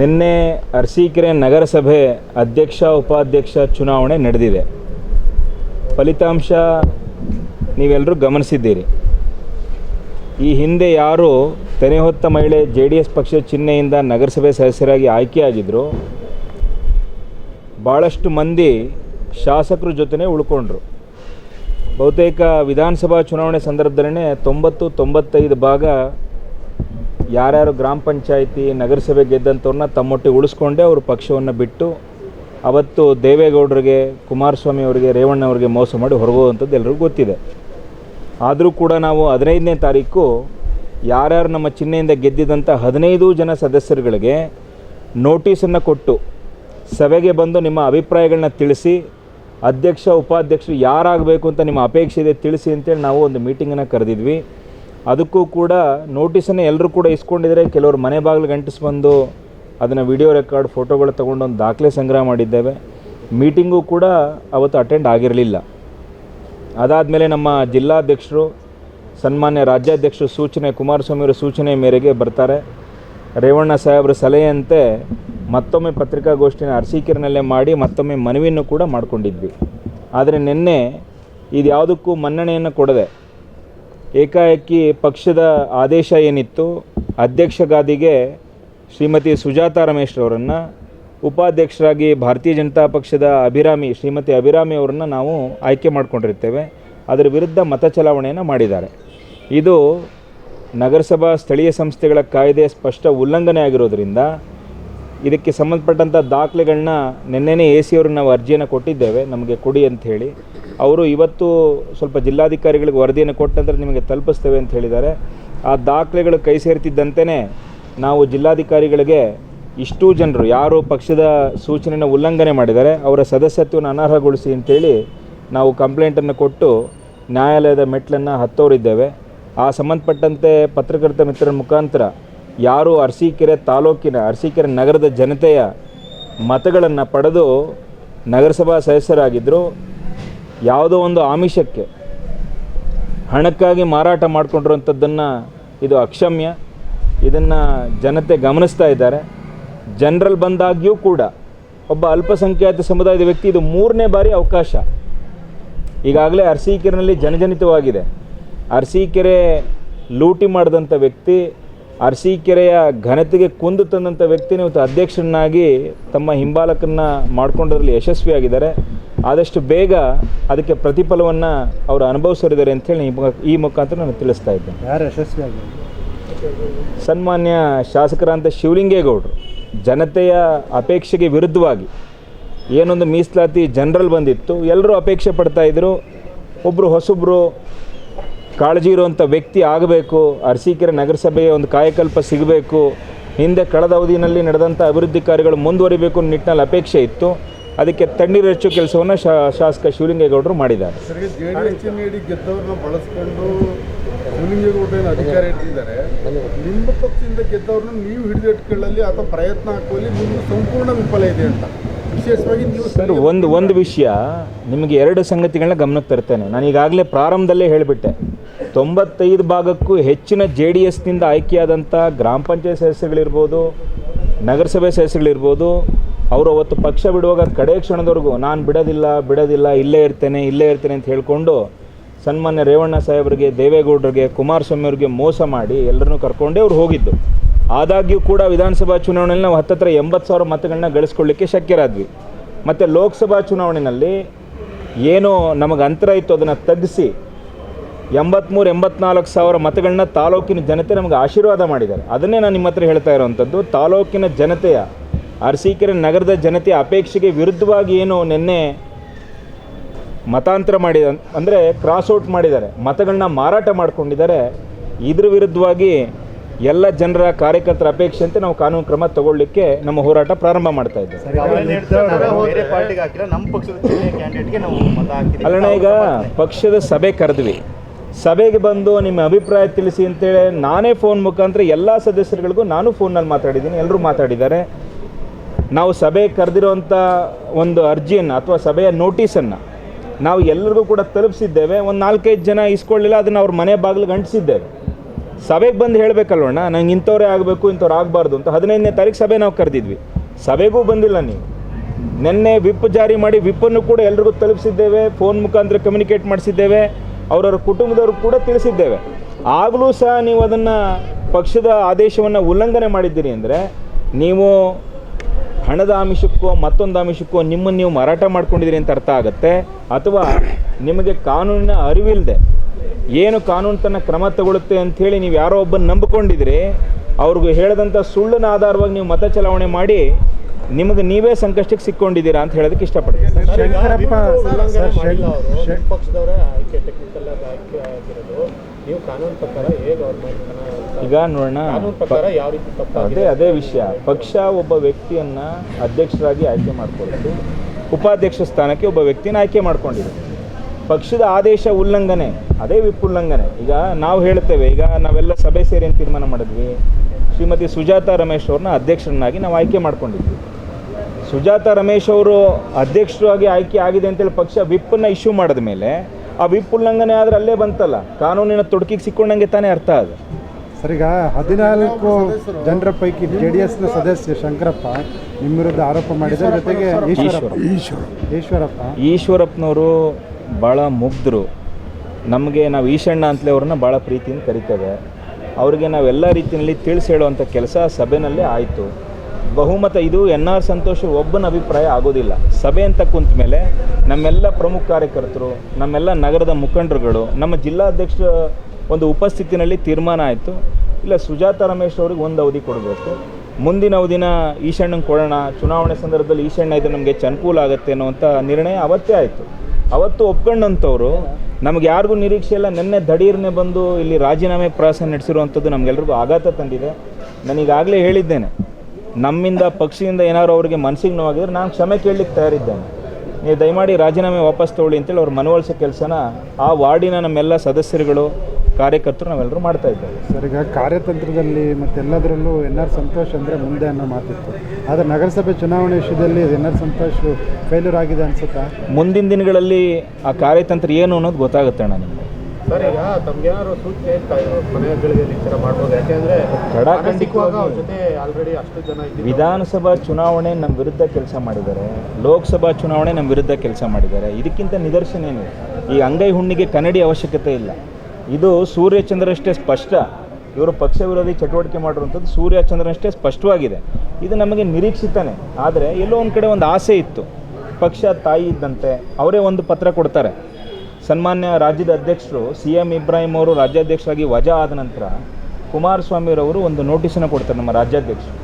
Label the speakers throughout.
Speaker 1: ನಿನ್ನೆ ಅರಸೀಕೆರೆ ನಗರಸಭೆ ಅಧ್ಯಕ್ಷ, ಉಪಾಧ್ಯಕ್ಷ ಚುನಾವಣೆ ನಡೆದಿದೆ. ಫಲಿತಾಂಶ ನೀವೆಲ್ಲರೂ ಗಮನಿಸಿದ್ದೀರಿ. ಈ ಹಿಂದೆ ಯಾರು ತೆನೆ ಹೊತ್ತ ಮಹಿಳೆ ಜೆ ಡಿ ಎಸ್ ಪಕ್ಷದ ಚಿಹ್ನೆಯಿಂದ ನಗರಸಭೆ ಸದಸ್ಯರಾಗಿ ಆಯ್ಕೆಯಾಗಿದ್ದರು ಭಾಳಷ್ಟು ಮಂದಿ ಶಾಸಕರ ಜೊತೆನೇ ಉಳ್ಕೊಂಡ್ರು. ಬಹುತೇಕ ವಿಧಾನಸಭಾ ಚುನಾವಣೆ ಸಂದರ್ಭದಲ್ಲೇ ತೊಂಬತ್ತು ತೊಂಬತ್ತೈದು ಭಾಗ ಯಾರ್ಯಾರು ಗ್ರಾಮ ಪಂಚಾಯಿತಿ, ನಗರಸಭೆ ಗೆದ್ದಂಥವ್ರನ್ನ ತಮ್ಮೊಟ್ಟಿಗೆ ಉಳಿಸ್ಕೊಂಡೇ ಅವರು ಪಕ್ಷವನ್ನು ಬಿಟ್ಟು ಅವತ್ತು ದೇವೇಗೌಡರಿಗೆ, ಕುಮಾರಸ್ವಾಮಿ ಅವರಿಗೆ, ರೇವಣ್ಣ ಅವರಿಗೆ ಮೋಸ ಮಾಡಿ ಹೊರಗೋದಂಥದ್ದು ಎಲ್ಲರಿಗೂ ಗೊತ್ತಿದೆ. ಆದರೂ ಕೂಡ ನಾವು ಹದಿನೈದನೇ ತಾರೀಕು ಯಾರ್ಯಾರು ನಮ್ಮ ಚಿಹ್ನೆಯಿಂದ ಗೆದ್ದಿದಂಥ ಹದಿನೈದು ಜನ ಸದಸ್ಯರುಗಳಿಗೆ ನೋಟಿಸನ್ನು ಕೊಟ್ಟು ಸಭೆಗೆ ಬಂದು ನಿಮ್ಮ ಅಭಿಪ್ರಾಯಗಳನ್ನ ತಿಳಿಸಿ, ಅಧ್ಯಕ್ಷ, ಉಪಾಧ್ಯಕ್ಷರು ಯಾರಾಗಬೇಕು ಅಂತ ನಿಮ್ಮ ಅಪೇಕ್ಷೆ ಇದೆ ತಿಳಿಸಿ ಅಂತೇಳಿ ನಾವು ಒಂದು ಮೀಟಿಂಗನ್ನು ಕರೆದಿದ್ವಿ. ಅದಕ್ಕೂ ಕೂಡ ನೋಟಿಸನ್ನು ಎಲ್ಲರೂ ಕೂಡ ಇಸ್ಕೊಂಡಿದ್ದಾರೆ ಕೆಲವರು ಮನೆ ಬಾಗಿಲು ಗಂಟಿಸಿ ಬಂದು ಅದನ್ನು ವಿಡಿಯೋ ರೆಕಾರ್ಡ್ ಫೋಟೋಗಳು ತಗೊಂಡು ಒಂದು ದಾಖಲೆ ಸಂಗ್ರಹ ಮಾಡಿದ್ದೇವೆ. ಮೀಟಿಂಗು ಕೂಡ ಅವತ್ತು ಅಟೆಂಡ್ ಆಗಿರಲಿಲ್ಲ. ಅದಾದಮೇಲೆ ನಮ್ಮ ಜಿಲ್ಲಾಧ್ಯಕ್ಷರು, ಸನ್ಮಾನ್ಯ ರಾಜ್ಯಾಧ್ಯಕ್ಷರು ಸೂಚನೆ ಕುಮಾರಸ್ವಾಮಿಯವರ ಸೂಚನೆ ಮೇರೆಗೆ ಬರ್ತಾರೆ. ರೇವಣ್ಣ ಸಾಹೇಬ್ರ ಸಲಹೆಯಂತೆ ಮತ್ತೊಮ್ಮೆ ಪತ್ರಿಕಾಗೋಷ್ಠಿನ ಅರಸೀಕೆರೆನಲ್ಲೇ ಮಾಡಿ ಮತ್ತೊಮ್ಮೆ ಮನವಿಯನ್ನು ಕೂಡ ಮಾಡಿಕೊಂಡಿದ್ವಿ. ಆದರೆ ನಿನ್ನೆ ಇದು ಯಾವುದಕ್ಕೂ ಮನ್ನಣೆಯನ್ನು ಕೊಡದೆ ಏಕಾಏಕಿ ಪಕ್ಷದ ಆದೇಶ ಏನಿತ್ತು ಅಧ್ಯಕ್ಷ ಗಾದಿಗೆ ಶ್ರೀಮತಿ ಸುಜಾತಾ ರಮೇಶ್ರವರನ್ನು ಉಪಾಧ್ಯಕ್ಷರಾಗಿ ಭಾರತೀಯ ಜನತಾ ಪಕ್ಷದ ಅಭಿರಾಮಿ ಶ್ರೀಮತಿ ಅಭಿರಾಮಿ ಅವರನ್ನು ನಾವು ಆಯ್ಕೆ ಮಾಡಿಕೊಂಡಿರ್ತೇವೆ. ಅದರ ವಿರುದ್ಧ ಮತ ಚಲಾವಣೆಯನ್ನು ಮಾಡಿದ್ದಾರೆ. ಇದು ನಗರಸಭಾ ಸ್ಥಳೀಯ ಸಂಸ್ಥೆಗಳ ಕಾಯ್ದೆ ಸ್ಪಷ್ಟ ಉಲ್ಲಂಘನೆ ಆಗಿರೋದ್ರಿಂದ ಇದಕ್ಕೆ ಸಂಬಂಧಪಟ್ಟಂಥ ದಾಖಲೆಗಳನ್ನ ನಿನ್ನೆನೇ ಎ ಸಿ ಅವ್ರಿಗೆ ನಾವು ಅರ್ಜಿಯನ್ನು ಕೊಟ್ಟಿದ್ದೇವೆ, ನಮಗೆ ಕೊಡಿ ಅಂತ ಹೇಳಿ. ಅವರು ಇವತ್ತು ಸ್ವಲ್ಪ ಜಿಲ್ಲಾಧಿಕಾರಿಗಳಿಗೆ ವರದಿಯನ್ನು ಕೊಟ್ಟ ನಂತರ ನಿಮಗೆ ತಲುಪಿಸ್ತೇವೆ ಅಂತ ಹೇಳಿದ್ದಾರೆ. ಆ ದಾಖಲೆಗಳು ಕೈ ಸೇರ್ತಿದ್ದಂತೆಯೇ ನಾವು ಜಿಲ್ಲಾಧಿಕಾರಿಗಳಿಗೆ ಇಷ್ಟು ಜನರು, ಯಾರು ಪಕ್ಷದ ಸೂಚನೆಯನ್ನು ಉಲ್ಲಂಘನೆ ಮಾಡಿದ್ದಾರೆ, ಅವರ ಸದಸ್ಯತ್ವವನ್ನು ಅನರ್ಹಗೊಳಿಸಿ ಅಂತೇಳಿ ನಾವು ಕಂಪ್ಲೇಂಟನ್ನು ಕೊಟ್ಟು ನ್ಯಾಯಾಲಯದ ಮೆಟ್ಲನ್ನು ಹತ್ತೋರಿದ್ದೇವೆ. ಆ ಸಂಬಂಧಪಟ್ಟಂತೆ ಪತ್ರಕರ್ತ ಮಿತ್ರರ ಮುಖಾಂತರ ಯಾರು ಅರಸೀಕೆರೆ ತಾಲೂಕಿನ, ಅರಸೀಕೆರೆ ನಗರದ ಜನತೆಯ ಮತಗಳನ್ನು ಪಡೆದು ನಗರಸಭಾ ಸದಸ್ಯರಾಗಿದ್ದರು ಯಾವುದೋ ಒಂದು ಆಮಿಷಕ್ಕೆ ಹಣಕ್ಕಾಗಿ ಮಾರಾಟ ಮಾಡಿಕೊಂಡಿರುವಂಥದ್ದನ್ನು ಇದು ಅಕ್ಷಮ್ಯ. ಇದನ್ನು ಜನತೆ ಗಮನಿಸ್ತಾ ಇದ್ದಾರೆ. ಜನರಲ್ ಬಂದಾಗ್ಯೂ ಕೂಡ ಒಬ್ಬ ಅಲ್ಪಸಂಖ್ಯಾತ ಸಮುದಾಯದ ವ್ಯಕ್ತಿ ಇದು ಮೂರನೇ ಬಾರಿ ಅವಕಾಶ. ಈಗಾಗಲೇ ಅರಸೀಕೆರೆನಲ್ಲಿ ಜನಜನಿತವಾಗಿದೆ. ಅರಸೀಕೆರೆ ಲೂಟಿ ಮಾಡಿದಂಥ ವ್ಯಕ್ತಿ ಅರಸೀಕೆರೆಯ ಘನತೆಗೆ ಕುಂದು ತಂದಂಥ ವ್ಯಕ್ತಿನೇ ಇವತ್ತು ಅಧ್ಯಕ್ಷರನ್ನಾಗಿ ತಮ್ಮ ಹಿಂಬಾಲಕನ್ನು ಮಾಡಿಕೊಂಡ್ರಲ್ಲಿ ಯಶಸ್ವಿಯಾಗಿದ್ದಾರೆ. ಆದಷ್ಟು ಬೇಗ ಅದಕ್ಕೆ ಪ್ರತಿಫಲವನ್ನು ಅವರು ಅನುಭವಿಸೋರಿದ್ದಾರೆ ಅಂಥೇಳಿ ಈ ಮುಖ- ಈ ಮುಖಾಂತರ ನಾನು ತಿಳಿಸ್ತಾ ಇದ್ದೇನೆ.
Speaker 2: ಯಾರು ಯಶಸ್ವಿಯಾಗಿ
Speaker 1: ಸನ್ಮಾನ್ಯ ಶಾಸಕರಂತ ಶಿವಲಿಂಗೇಗೌಡರು ಜನತೆಯ ಅಪೇಕ್ಷೆಗೆ ವಿರುದ್ಧವಾಗಿ ಏನೊಂದು ಮೀಸಲಾತಿ ಜನರಲ್ ಬಂದಿತ್ತು ಎಲ್ಲರೂ ಅಪೇಕ್ಷೆ ಪಡ್ತಾಯಿದ್ರು ಒಬ್ಬರು ಹೊಸೊಬ್ಬರು ಕಾಳಜಿ ಇರುವಂಥ ವ್ಯಕ್ತಿ ಆಗಬೇಕು. ಅರಸೀಕೆರೆ ನಗರಸಭೆಯ ಒಂದು ಕಾಯಕಲ್ಪ ಸಿಗಬೇಕು. ಹಿಂದೆ ಕಳೆದ ಅವಧಿಯಲ್ಲಿ ನಡೆದಂಥ ಅಭಿವೃದ್ಧಿ ಕಾರ್ಯಗಳು ಮುಂದುವರಿಬೇಕು ಅನ್ನೋ ನಿಟ್ಟಿನಲ್ಲಿ ಅಪೇಕ್ಷೆ ಇತ್ತು. ಅದಕ್ಕೆ ತಣ್ಣೀರು ಹೆಚ್ಚು ಕೆಲಸವನ್ನು ಶಾಸಕ ಶಿವಲಿಂಗೇಗೌಡರು ಮಾಡಿದ್ದಾರೆ.
Speaker 3: ಅಧಿಕಾರ ನಿಮ್ಮ ಪಕ್ಷದಿಂದ ಗೆದ್ದವ್ರನ್ನ ನೀವು ಹಿಡಿದಿಟ್ಕೊಳ್ಳಲ್ಲಿ ಅಥವಾ ಪ್ರಯತ್ನ ಹಾಕುವಲ್ಲಿ ನಿಮ್ಮದು ಸಂಪೂರ್ಣ ವಿಫಲ ಇದೆ ಅಂತ. ವಿಶೇಷವಾಗಿ ನೀವು
Speaker 1: ಸರ್ ಒಂದು ಒಂದು ವಿಷಯ ನಿಮಗೆ ಎರಡು ಸಂಗತಿಗಳನ್ನ ಗಮನಕ್ಕೆ ತರ್ತೇನೆ. ನಾನು ಈಗಾಗಲೇ ಪ್ರಾರಂಭದಲ್ಲೇ ಹೇಳಿಬಿಟ್ಟೆ. ತೊಂಬತ್ತೈದು ಭಾಗಕ್ಕೂ ಹೆಚ್ಚಿನ ಜೆ ಡಿ ಎಸ್ನಿಂದ ಆಯ್ಕೆಯಾದಂಥ ಗ್ರಾಮ ಪಂಚಾಯತ್ ಸದಸ್ಯಗಳಿರ್ಬೋದು ನಗರಸಭೆ ಸದಸ್ಯಗಳಿರ್ಬೋದು ಅವರು ಅವತ್ತು ಪಕ್ಷ ಬಿಡುವಾಗ ಕಡೆ ಕ್ಷಣದವರೆಗೂ ನಾನು ಬಿಡೋದಿಲ್ಲ ಬಿಡೋದಿಲ್ಲ ಇಲ್ಲೇ ಇರ್ತೇನೆ ಇಲ್ಲೇ ಇರ್ತೇನೆ ಅಂತ ಹೇಳಿಕೊಂಡು ಸನ್ಮಾನ್ಯ ರೇವಣ್ಣ ಸಾಹೇಬರಿಗೆ ದೇವೇಗೌಡರಿಗೆ ಕುಮಾರಸ್ವಾಮಿ ಅವ್ರಿಗೆ ಮೋಸ ಮಾಡಿ ಎಲ್ಲರನ್ನೂ ಕರ್ಕೊಂಡೇ ಅವ್ರು ಹೋಗಿದ್ದು. ಆದಾಗ್ಯೂ ಕೂಡ ವಿಧಾನಸಭಾ ಚುನಾವಣೆಯಲ್ಲಿ ನಾವು ಹತ್ತತ್ರ ಎಂಬತ್ತು ಸಾವಿರ ಮತಗಳನ್ನ ಗಳಿಸ್ಕೊಳ್ಳಿಕ್ಕೆ ಶಕ್ಯರಾದ್ವಿ. ಮತ್ತು ಲೋಕಸಭಾ ಚುನಾವಣೆಯಲ್ಲಿ ಏನು ನಮಗೆ ಅಂತರ ಇತ್ತು ಅದನ್ನು ತಗ್ಗಿಸಿ ಎಂಬತ್ತ್ಮೂರು ಎಂಬತ್ನಾಲ್ಕು ಸಾವಿರ ಮತಗಳನ್ನ ತಾಲೂಕಿನ ಜನತೆ ನಮಗೆ ಆಶೀರ್ವಾದ ಮಾಡಿದ್ದಾರೆ. ಅದನ್ನೇ ನಾನು ನಿಮ್ಮ ಹತ್ರ ಹೇಳ್ತಾ ಇರೋವಂಥದ್ದು, ತಾಲೂಕಿನ ಜನತೆಯ ಅರಸೀಕೆರೆ ನಗರದ ಜನತೆಯ ಅಪೇಕ್ಷೆಗೆ ವಿರುದ್ಧವಾಗಿ ಏನು ನಿನ್ನೆ ಮತಾಂತರ ಮಾಡಿದ, ಅಂದರೆ ಕ್ರಾಸ್ ಔಟ್ ಮಾಡಿದ್ದಾರೆ. ಮತಗಳನ್ನ ಮಾರಾಟ ಮಾಡ್ಕೊಂಡಿದ್ದಾರೆ. ಇದ್ರ ವಿರುದ್ಧವಾಗಿ ಎಲ್ಲ ಜನರ ಕಾರ್ಯಕರ್ತರ ಅಪೇಕ್ಷೆಯಂತೆ ನಾವು ಕಾನೂನು ಕ್ರಮ ತಗೊಳ್ಳಿಕ್ಕೆ ನಮ್ಮ ಹೋರಾಟ ಪ್ರಾರಂಭ ಮಾಡ್ತಾ ಇದ್ದೇವೆ.
Speaker 4: ಬೇರೆ ಪಾರ್ಟಿಗೆ ಹಾಕಿಲ್ಲ ನಮ್ಮ ಪಕ್ಷದ ಕ್ಯಾಂಡಿಡೇಟ್ಗೆ ನಾವು ಮತ ಹಾಕಿದ್ದೀವಿ
Speaker 1: ಅಲ್ಲಣ್ಣ ಈಗ ಪಕ್ಷದ ಸಭೆ ಕರೆದ್ವಿ. ಸಭೆಗೆ ಬಂದು ನಿಮ್ಮ ಅಭಿಪ್ರಾಯ ತಿಳಿಸಿ ಅಂತೇಳಿ ನಾನೇ ಫೋನ್ ಮುಖಾಂತರ ಎಲ್ಲ ಸದಸ್ಯರುಗಳಿಗೂ ನಾನು ಫೋನಲ್ಲಿ ಮಾತಾಡಿದ್ದೀನಿ ಎಲ್ಲರೂ ಮಾತಾಡಿದ್ದಾರೆ. ನಾವು ಸಭೆ ಕರೆದಿರುವಂಥ ಒಂದು ಅರ್ಜಿಯನ್ನು ಅಥವಾ ಸಭೆಯ ನೋಟಿಸನ್ನು ನಾವು ಎಲ್ಲರಿಗೂ ಕೂಡ ತಲುಪಿಸಿದ್ದೇವೆ. ಒಂದು ನಾಲ್ಕೈದು ಜನ ಇಸ್ಕೊಳ್ಳಿಲ್ಲ ಅದನ್ನು ಅವ್ರ ಮನೆ ಬಾಗಿಲಿಗೆ ಅಂಟಿಸಿದ್ದೇವೆ. ಸಭೆಗೆ ಬಂದು ಹೇಳಬೇಕಲ್ವಣ್ಣ ನಂಗೆ ಇಂಥವ್ರೇ ಆಗಬೇಕು, ಇಂಥವ್ರು ಆಗಬಾರ್ದು ಅಂತ ಹದಿನೈದನೇ ತಾರೀಕು ಸಭೆ ನಾವು ಕರೆದಿದ್ವಿ. ಸಭೆಗೂ ಬಂದಿಲ್ಲ ನೀವು ನಿನ್ನೆ ವಿಪ್ ಜಾರಿ ಮಾಡಿ ವಿಪ್ಪನ್ನು ಕೂಡ ಎಲ್ರಿಗೂ ತಲುಪಿಸಿದ್ದೇವೆ, ಫೋನ್ ಮುಖಾಂತರ ಕಮ್ಯುನಿಕೇಟ್ ಮಾಡಿಸಿದ್ದೇವೆ, ಅವರವ್ರ ಕುಟುಂಬದವ್ರು ಕೂಡ ತಿಳಿಸಿದ್ದೇವೆ. ಆಗಲೂ ಸಹ ನೀವು ಅದನ್ನು ಪಕ್ಷದ ಆದೇಶವನ್ನು ಉಲ್ಲಂಘನೆ ಮಾಡಿದ್ದೀರಿ ಅಂದರೆ ನೀವು ಹಣದ ಆಮಿಷಕ್ಕೋ, ಮತ್ತೊಂದು ಆಮಿಷಕ್ಕೋ ನಿಮ್ಮನ್ನು ನೀವು ಮಾರಾಟ ಮಾಡ್ಕೊಂಡಿದ್ದೀರಿ ಅಂತ ಅರ್ಥ ಆಗುತ್ತೆ. ಅಥವಾ ನಿಮಗೆ ಕಾನೂನಿನ ಅರಿವಿಲ್ಲದೆ ಏನು ಕಾನೂನು ತನ್ನ ಕ್ರಮ ತಗೊಳುತ್ತೆ ಅಂಥೇಳಿ ನೀವು ಯಾರೋ ಒಬ್ಬನ ನಂಬಿಕೊಂಡಿದ್ರೆ ಅವ್ರಿಗೂ ಹೇಳಿದಂಥ ಸುಳ್ಳಿನ ಆಧಾರವಾಗಿ ನೀವು ಮತ ಚಲಾವಣೆ ಮಾಡಿ ನಿಮಗೆ ನೀವೇ ಸಂಕಷ್ಟಕ್ಕೆ ಸಿಕ್ಕೊಂಡಿದ್ದೀರಾ ಅಂತ ಹೇಳೋದಕ್ಕೆ ಇಷ್ಟಪಡ್ತೀನಿ.
Speaker 2: ಸರ್ ಶಂ- ಶಂ-
Speaker 5: ಪಕ್ಷದವರೇ ಆಯ್ಕೆ ಟೆಕ್ನಿಕಲ್ ಆಗಿ ಆಗಿರೋದು. ನೀವು ಕಾನೂನು ಪ್ರಕಾರ ಹೇಗೆ ಅವ್ರ
Speaker 1: ಈಗ ನೋಡೋಣ
Speaker 5: ಕಾನೂನು ಪ್ರಕಾರ ಯಾವ ರೀತಿ
Speaker 1: ಅದೇ ಅದೇ ವಿಷಯ. ಪಕ್ಷ ಒಬ್ಬ ವ್ಯಕ್ತಿಯನ್ನು ಅಧ್ಯಕ್ಷರಾಗಿ ಆಯ್ಕೆ ಮಾಡ್ಕೊಳ್ತು. ಉಪಾಧ್ಯಕ್ಷ ಸ್ಥಾನಕ್ಕೆ ಒಬ್ಬ ವ್ಯಕ್ತಿನ ಆಯ್ಕೆ ಮಾಡ್ಕೊಂಡಿದೆ. ಪಕ್ಷದ ಆದೇಶ ಉಲ್ಲಂಘನೆ ಅದೇ ವಿಪ್ ಉಲ್ಲಂಘನೆ. ಈಗ ನಾವು ಹೇಳ್ತೇವೆ ಈಗ ನಾವೆಲ್ಲ ಸಭೆ ಸೇರಿ ಅಂತ ತೀರ್ಮಾನ ಮಾಡಿದ್ವಿ. ಶ್ರೀಮತಿ ಸುಜಾತಾ ರಮೇಶ್ ಅವ್ರನ್ನ ಅಧ್ಯಕ್ಷರನ್ನಾಗಿ ನಾವು ಆಯ್ಕೆ ಮಾಡ್ಕೊಂಡಿದ್ವಿ. ಸುಜಾತಾ ರಮೇಶ್ ಅವರು ಅಧ್ಯಕ್ಷರಾಗಿ ಆಯ್ಕೆ ಆಗಿದೆ ಅಂತೇಳಿ ಪಕ್ಷ ವಿಪ್ಪನ್ನು ಇಶ್ಯೂ ಮಾಡಿದ ಮೇಲೆ ಆ ವಿಪ್ ಉಲ್ಲಂಘನೆ ಆದರೆ ಅಲ್ಲೇ ಬಂತಲ್ಲ ಕಾನೂನಿನ ತೊಡಕಿಗೆ ಸಿಕ್ಕೊಂಡಂಗೆ ತಾನೇ ಅರ್ಥ ಅದು
Speaker 2: ಸರ್ ಈಗ ಹದಿನಾಲ್ಕು ಜನರ ಪೈಕಿ ಜೆ ಡಿ ಎಸ್ನ ಸದಸ್ಯ ಶಂಕರಪ್ಪ ನಿಮ್ಮ ವಿರುದ್ಧ ಆರೋಪ ಮಾಡಿದ ಜೊತೆಗೆ ಈಶ್ವರಪ್ಪ. ಈಶ್ವರಪ್ಪ.
Speaker 1: ಈಶ್ವರಪ್ಪನವರು ಭಾಳ ಮುಗ್ಧರು ನಮಗೆ ನಾವು ಈಶಣ್ಣ ಅಂತಲೇ ಅವ್ರನ್ನ ಭಾಳ ಪ್ರೀತಿಯಿಂದ ಕರಿತೇವೆ. ಅವರಿಗೆ ನಾವೆಲ್ಲ ರೀತಿಯಲ್ಲಿ ತಿಳಿಸಿ ಹೇಳುವಂಥ ಕೆಲಸ ಸಭೆಯಲ್ಲೇ ಆಯಿತು. ಬಹುಮತ ಇದು ಎನ್ ಆರ್ ಸಂತೋಷ್ ಒಬ್ಬನ ಅಭಿಪ್ರಾಯ ಆಗೋದಿಲ್ಲ. ಸಭೆ ಅಂತ ಕುಂತ ಮೇಲೆ ನಮ್ಮೆಲ್ಲ ಪ್ರಮುಖ ಕಾರ್ಯಕರ್ತರು, ನಮ್ಮೆಲ್ಲ ನಗರದ ಮುಖಂಡರುಗಳು, ನಮ್ಮ ಜಿಲ್ಲಾಧ್ಯಕ್ಷ ಒಂದು ಉಪಸ್ಥಿತಿನಲ್ಲಿ ತೀರ್ಮಾನ ಆಯಿತು. ಇಲ್ಲ, ಸುಜಾತ ರಮೇಶ್ ಅವ್ರಿಗೆ ಒಂದು ಅವಧಿ ಕೊಡಬೇಕು. ಮುಂದಿನ ಅವಧಿನ ಈಶಣ್ಣಂಗೆ ಕೊಡೋಣ. ಚುನಾವಣೆ ಸಂದರ್ಭದಲ್ಲಿ ಈಶಣ್ಣ ಇದ್ರೆ ನಮಗೆ ಚನುಕೂಲ ಆಗುತ್ತೆ ಅನ್ನುವಂಥ ನಿರ್ಣಯ ಅವತ್ತೇ ಆಯಿತು. ಅವತ್ತು ಒಪ್ಕೊಂಡಂಥವ್ರು, ನಮ್ಗೆ ಯಾರಿಗೂ ನಿರೀಕ್ಷೆ ಇಲ್ಲ, ನಿನ್ನೆ ದಡೀರ್ನೆ ಬಂದು ಇಲ್ಲಿ ರಾಜೀನಾಮೆ ಪ್ರವಾಸ ನಡೆಸಿರುವಂಥದ್ದು ನಮಗೆಲ್ರಿಗೂ ಆಘಾತ ತಂದಿದೆ. ನನಗಾಗಲೇ ಹೇಳಿದ್ದೇನೆ, ನಮ್ಮಿಂದ ಪಕ್ಷದಿಂದ ಏನಾದ್ರು ಅವರಿಗೆ ಮನಸ್ಸಿಗೆ ನೋವಾಗಿದ್ರೆ ನಾನು ಕ್ಷಮೆ ಕೇಳಲಿಕ್ಕೆ ತಯಾರಿದ್ದೇನೆ. ನೀವು ದಯಮಾಡಿ ರಾಜೀನಾಮೆ ವಾಪಸ್ ತಗೊಳ್ಳಿ ಅಂತೇಳಿ ಅವ್ರು ಮನವೊಲಿಸೋ ಕೆಲಸನ, ಆ ವಾರ್ಡಿನ ನಮ್ಮೆಲ್ಲ ಸದಸ್ಯರುಗಳು ಕಾರ್ಯಕರ್ತರು ನಾವೆಲ್ಲರೂ ಮಾಡ್ತಾ ಇದ್ದೇವೆ.
Speaker 2: ಸರ್ ಈಗ ಕಾರ್ಯತಂತ್ರದಲ್ಲಿ ಮತ್ತೆಲ್ಲದರಲ್ಲೂ ಎನ್ ಆರ್ ಸಂತೋಷ್ ಅಂದರೆ ಮುಂದೆ ಅನ್ನೋ ಮಾತಿತ್ತು. ಆದರೆ ನಗರಸಭೆ ಚುನಾವಣೆ ವಿಷಯದಲ್ಲಿ ಎನ್ ಆರ್ ಸಂತೋಷ್ ಫೇಲ್ಯೂರ್ ಆಗಿದೆ ಅನ್ಸುತ್ತಾ?
Speaker 1: ಮುಂದಿನ ದಿನಗಳಲ್ಲಿ ಆ ಕಾರ್ಯತಂತ್ರ ಏನು ಅನ್ನೋದು ಗೊತ್ತಾಗುತ್ತೆ ಅಣ್ಣ ನಿಮಗೆ.
Speaker 5: ಸರ್ ಈಗ ತಮ್ಗೇನಾದ್ರು ಸೂಚನೆ ಮನೆಗಳಿಗೆ ಈ ಥರ ಮಾಡ್ಬೋದು? ಯಾಕೆಂದ್ರೆ
Speaker 1: ಖಡಾಖಂಡಿತವಾಗಿ
Speaker 5: ಅವ್ರ ಜೊತೆ ಆಲ್ರೆಡಿ ಅಷ್ಟು ಜನ ಇದ್ದೀವಿ
Speaker 1: ವಿಧಾನಸಭಾ ಚುನಾವಣೆ ನಮ್ಮ ವಿರುದ್ಧ ಕೆಲಸ ಮಾಡಿದ್ದಾರೆ. ಲೋಕಸಭಾ ಚುನಾವಣೆ ನಮ್ಮ ವಿರುದ್ಧ ಕೆಲಸ ಮಾಡಿದ್ದಾರೆ. ಇದಕ್ಕಿಂತ ನಿದರ್ಶನ ಏನಿದೆ ಈ ಅಂಗೈ ಹುಣ್ಣಿಗೆ ಕನ್ನಡಿ ಅವಶ್ಯಕತೆ ಇಲ್ಲ. ಇದು ಸೂರ್ಯಚಂದ್ರಷ್ಟೇ ಸ್ಪಷ್ಟ. ಇವರು ಪಕ್ಷ ವಿರೋಧಿ ಚಟುವಟಿಕೆ ಮಾಡಿರುವಂಥದ್ದು ಸೂರ್ಯಚಂದ್ರನಷ್ಟೇ ಸ್ಪಷ್ಟವಾಗಿದೆ. ಇದು ನಮಗೆ ನಿರೀಕ್ಷಿತಾನೆ. ಆದರೆ ಎಲ್ಲೋ ಒಂದು ಕಡೆ ಒಂದು ಆಸೆ ಇತ್ತು. ಪಕ್ಷ ತಾಯಿ ಇದ್ದಂತೆ ಅವರೇ ಒಂದು ಪತ್ರ ಕೊಡ್ತಾರೆ. ಸನ್ಮಾನ್ಯ ರಾಜ್ಯದ ಅಧ್ಯಕ್ಷರು ಸಿ ಎಂ ಇಬ್ರಾಹಿಂ ಅವರು ರಾಜ್ಯಾಧ್ಯಕ್ಷರಾಗಿ ವಜಾ ಆದ ನಂತರ ಕುಮಾರಸ್ವಾಮಿರವರು ಒಂದು ನೋಟಿಸನ್ನು ಕೊಡ್ತಾರೆ ನಮ್ಮ ರಾಜ್ಯಾಧ್ಯಕ್ಷರು.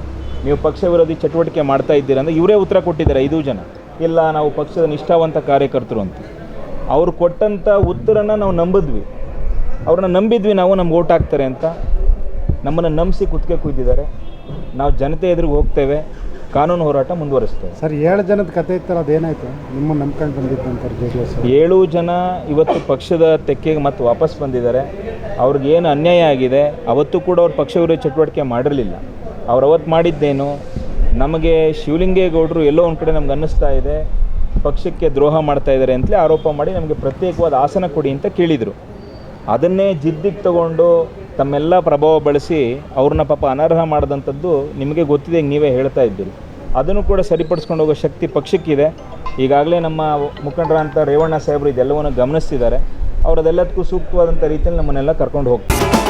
Speaker 1: ನೀವು ಪಕ್ಷ ವಿರೋಧಿ ಚಟುವಟಿಕೆ ಮಾಡ್ತಾ ಇದ್ದೀರಾ ಅಂದರೆ ಇವರೇ ಉತ್ತರ ಕೊಟ್ಟಿದ್ದಾರೆ ಐದು ಜನ. ಇಲ್ಲ, ನಾವು ಪಕ್ಷದ ನಿಷ್ಠಾವಂತ ಕಾರ್ಯಕರ್ತರು ಅಂತ. ಅವರು ಕೊಟ್ಟಂಥ ಉತ್ತರನ ನಾವು ನಂಬಿದ್ವಿ. ಅವ್ರನ್ನ ನಂಬಿದ್ವಿ ನಾವು ನಮ್ಗೆ ಓಟ್ ಹಾಕ್ತಾರೆ ಅಂತ. ನಮ್ಮನ್ನು ನಂಬಿಸಿ ಕುತ್ತಿಗೆ ಕುಯ್ದಿದ್ದಾರೆ. ನಾವು ಜನತೆ ಎದುರಿಗೆ ಹೋಗ್ತೇವೆ. ಕಾನೂನು ಹೋರಾಟ ಮುಂದುವರಿಸ್ತೇವೆ.
Speaker 2: ಸರ್ ಏಳು ಜನದ ಕತೆ ಇತ್ತಲ್ಲ ಅದೇನಾಯ್ತು? ನಿಮ್ಮನ್ನು ನಂಬ್ಕೊಂಡು ಬಂದಿದ್ದಂತಾರೆ ಜೆ ಡಿ ಎಸ್
Speaker 1: ಏಳು ಜನ ಇವತ್ತು ಪಕ್ಷದ ತೆಕ್ಕೆಗೆ ಮತ್ತೆ ವಾಪಸ್ ಬಂದಿದ್ದಾರೆ. ಅವ್ರಿಗೇನು ಅನ್ಯಾಯ ಆಗಿದೆ? ಅವತ್ತು ಕೂಡ ಅವ್ರು ಪಕ್ಷ ವಿರೋಧಿ ಚಟುವಟಿಕೆ ಮಾಡಿರಲಿಲ್ಲ. ಅವ್ರು ಅವತ್ತು ಮಾಡಿದ್ದೇನು? ನಮಗೆ ಶಿವಲಿಂಗೇಗೌಡರು ಎಲ್ಲೋ ಒಂದು ಕಡೆ ನಮ್ಗೆ ಅನ್ನಿಸ್ತಾ ಇದೆ. ಪಕ್ಷಕ್ಕೆ ದ್ರೋಹ ಮಾಡ್ತಾ ಇದ್ದಾರೆ ಅಂತಲೇ ಆರೋಪ ಮಾಡಿ ನಮಗೆ ಪ್ರತ್ಯೇಕವಾದ ಆಸನ ಕೊಡಿ ಅಂತ ಕೇಳಿದರು. ಅದನ್ನೇ ಜಿದ್ದಿಗೆ ತಗೊಂಡು ತಮ್ಮೆಲ್ಲ ಪ್ರಭಾವ ಬಳಸಿ ಅವ್ರನ್ನ ಪಾಪ ಅನರ್ಹ ಮಾಡಿದಂಥದ್ದು ನಿಮಗೆ ಗೊತ್ತಿದೆ ನೀವೇ ಹೇಳ್ತಾ ಇದ್ದೀರಿ. ಅದನ್ನು ಕೂಡ ಸರಿಪಡಿಸ್ಕೊಂಡು ಹೋಗೋ ಶಕ್ತಿ ಪಕ್ಷಕ್ಕಿದೆ. ಈಗಾಗಲೇ ನಮ್ಮ ಮುಖಂಡರಂಥ ರೇವಣ್ಣ ಸಾಹೇಬರು ಇದೆಲ್ಲವನ್ನು ಗಮನಿಸ್ತಿದ್ದಾರೆ. ಅವ್ರು ಅದೆಲ್ಲದಕ್ಕೂ ಸೂಕ್ತವಾದಂಥ ರೀತಿಯಲ್ಲಿ ನಮ್ಮನ್ನೆಲ್ಲ ಕರ್ಕೊಂಡು ಹೋಗ್ತಾರೆ.